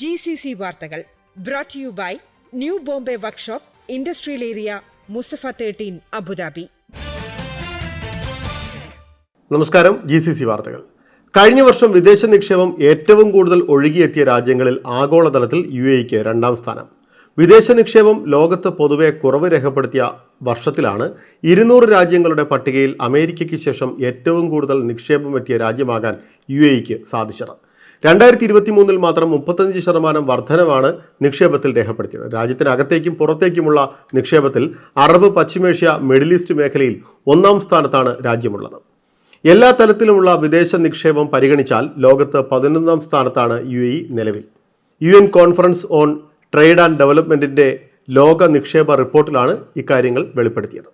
G C C വാർത്തകൾ brought you by new Bombay workshop industrial area Musaffah thirteen Abu Dhabi നമസ്കാരം G C C വാർത്തകൾ. കഴിഞ്ഞ വർഷം വിദേശ നിക്ഷേപം ഏറ്റവും കൂടുതൽ ഒഴുകിയെത്തിയ രാജ്യങ്ങളിൽ ആഗോളതലത്തിൽ യു എക്ക് രണ്ടാം സ്ഥാനം. വിദേശ നിക്ഷേപം ലോകത്ത് പൊതുവെ കുറവ് രേഖപ്പെടുത്തിയ വർഷത്തിലാണ് ഇരുന്നൂറ് രാജ്യങ്ങളുടെ പട്ടികയിൽ അമേരിക്കയ്ക്ക് ശേഷം ഏറ്റവും കൂടുതൽ നിക്ഷേപം എത്തിയ രാജ്യമാകാൻ യു എക്ക് സാധിച്ചത്. രണ്ടായിരത്തി ഇരുപത്തി മൂന്നിൽ മാത്രം മുപ്പത്തഞ്ച് ശതമാനം വർധനമാണ് നിക്ഷേപത്തിൽ രേഖപ്പെടുത്തിയത്. രാജ്യത്തിനകത്തേക്കും പുറത്തേക്കുമുള്ള നിക്ഷേപത്തിൽ അറബ് പശ്ചിമേഷ്യ മിഡിൽ ഈസ്റ്റ് മേഖലയിൽ ഒന്നാം സ്ഥാനത്താണ് രാജ്യമുള്ളത്. എല്ലാ തലത്തിലുമുള്ള വിദേശ നിക്ഷേപം പരിഗണിച്ചാൽ ലോകത്ത് പതിനൊന്നാം സ്ഥാനത്താണ് യു എ നിലവിൽ. U N conference on trade and ഡെവലപ്മെന്റിന്റെ ലോക നിക്ഷേപ റിപ്പോർട്ടിലാണ് ഇക്കാര്യങ്ങൾ വെളിപ്പെടുത്തിയത്.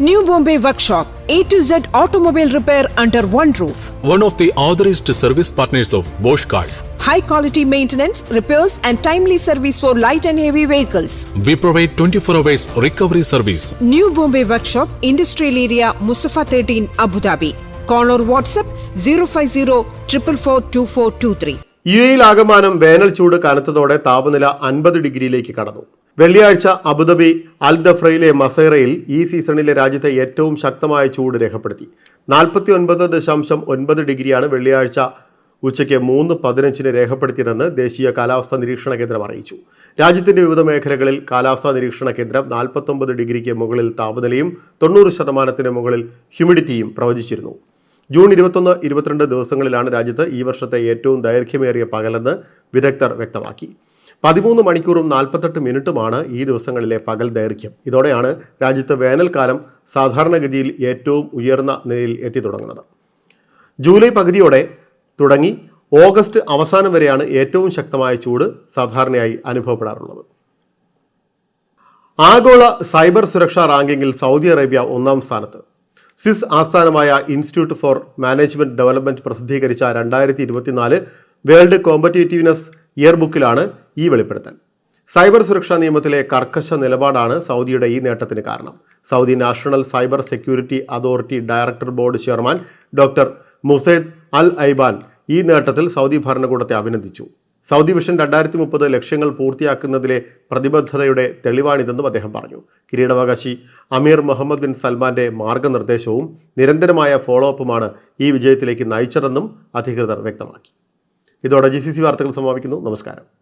New Bombay Workshop, A to Z automobile repair under one roof. one of the authorized service partners of Bosch Cars. high quality maintenance, repairs, and timely service for light and heavy vehicles. We provide 24 hours recovery service. New Bombay Workshop, Industrial Area, Musafa 13, Abu Dhabi. Call or WhatsApp 050 444 2423. U എയിൽ ആകമാനം വേനൽ ചൂട് കനത്തതോടെ താപനില അൻപത് ഡിഗ്രിയിലേക്ക് കടന്നു വെള്ളിയാഴ്ച Abu Dhabi Al ദഫ്രയിലെ മസൈറയിൽ ഈ സീസണിലെ രാജ്യത്തെ ഏറ്റവും ശക്തമായ ചൂട് രേഖപ്പെടുത്തി. നാൽപ്പത്തി ഒൻപത് ദശാംശം ഒൻപത് ഡിഗ്രിയാണ് വെള്ളിയാഴ്ച ഉച്ചയ്ക്ക് മൂന്ന് പതിനഞ്ചിന് രേഖപ്പെടുത്തിയതെന്ന് ദേശീയ കാലാവസ്ഥാ നിരീക്ഷണ കേന്ദ്രം അറിയിച്ചു. രാജ്യത്തിന്റെ വിവിധ മേഖലകളിൽ കാലാവസ്ഥാ നിരീക്ഷണ കേന്ദ്രം നാൽപ്പത്തൊമ്പത് ഡിഗ്രിക്ക് മുകളിൽ താപനിലയും തൊണ്ണൂറ് ശതമാനത്തിന് മുകളിൽ ഹ്യൂമിഡിറ്റിയും പ്രവചിച്ചിരുന്നു. ജൂൺ ഇരുപത്തൊന്ന് ഇരുപത്തിരണ്ട് ദിവസങ്ങളിലാണ് രാജ്യത്ത് ഈ വർഷത്തെ ഏറ്റവും ദൈർഘ്യമേറിയ പകലെന്ന് വിദഗ്ധർ വ്യക്തമാക്കി. പതിമൂന്ന് മണിക്കൂറും നാൽപ്പത്തെട്ട് മിനിറ്റുമാണ് ഈ ദിവസങ്ങളിലെ പകൽ ദൈർഘ്യം. ഇതോടെയാണ് രാജ്യത്ത് വേനൽക്കാലം സാധാരണഗതിയിൽ ഏറ്റവും ഉയർന്ന നിലയിൽ എത്തി തുടങ്ങുന്നത്. ജൂലൈ പകുതിയോടെ തുടങ്ങി ഓഗസ്റ്റ് അവസാനം വരെയാണ് ഏറ്റവും ശക്തമായ ചൂട് സാധാരണയായി അനുഭവപ്പെടാറുള്ളത്. ആഗോള സൈബർ സുരക്ഷാ റാങ്കിങ്ങിൽ സൗദി അറേബ്യ ഒന്നാം സ്ഥാനത്ത്. സിസ് ആസ്ഥാനമായ ഇൻസ്റ്റിറ്റ്യൂട്ട് ഫോർ മാനേജ്മെന്റ് ഡെവലപ്മെന്റ് പ്രസിദ്ധീകരിച്ച രണ്ടായിരത്തി വേൾഡ് കോമ്പറ്റേറ്റീവ്നെസ് ഇയർ ബുക്കിലാണ് ഈ വെളിപ്പെടുത്തൽ. സൈബർ സുരക്ഷാ നിയമത്തിലെ കർക്കശ നിലപാടാണ് സൗദിയുടെ ഈ നേട്ടത്തിന് കാരണം. Saudi national cyber security authority director board chairman doctor Musaid Al Aiban ഈ നേട്ടത്തിൽ സൗദി ഭരണകൂടത്തെ അഭിനന്ദിച്ചു. സൗദി വിഷൻ രണ്ടായിരത്തി മുപ്പത് ലക്ഷ്യങ്ങൾ പൂർത്തിയാക്കുന്നതിലെ പ്രതിബദ്ധതയുടെ തെളിവാണിതെന്നും അദ്ദേഹം പറഞ്ഞു. കിരീടാവകാശി അമീർ മുഹമ്മദ് ബിൻ സൽമാന്റെ മാർഗനിർദ്ദേശവും നിരന്തരമായ ഫോളോ അപ്പുമാണ് ഈ വിജയത്തിലേക്ക് നയിച്ചതെന്നും അധികൃതർ വ്യക്തമാക്കി. ഇതോടെ ജി സി സി വാർത്തകൾ സമാപിക്കുന്നു. നമസ്കാരം.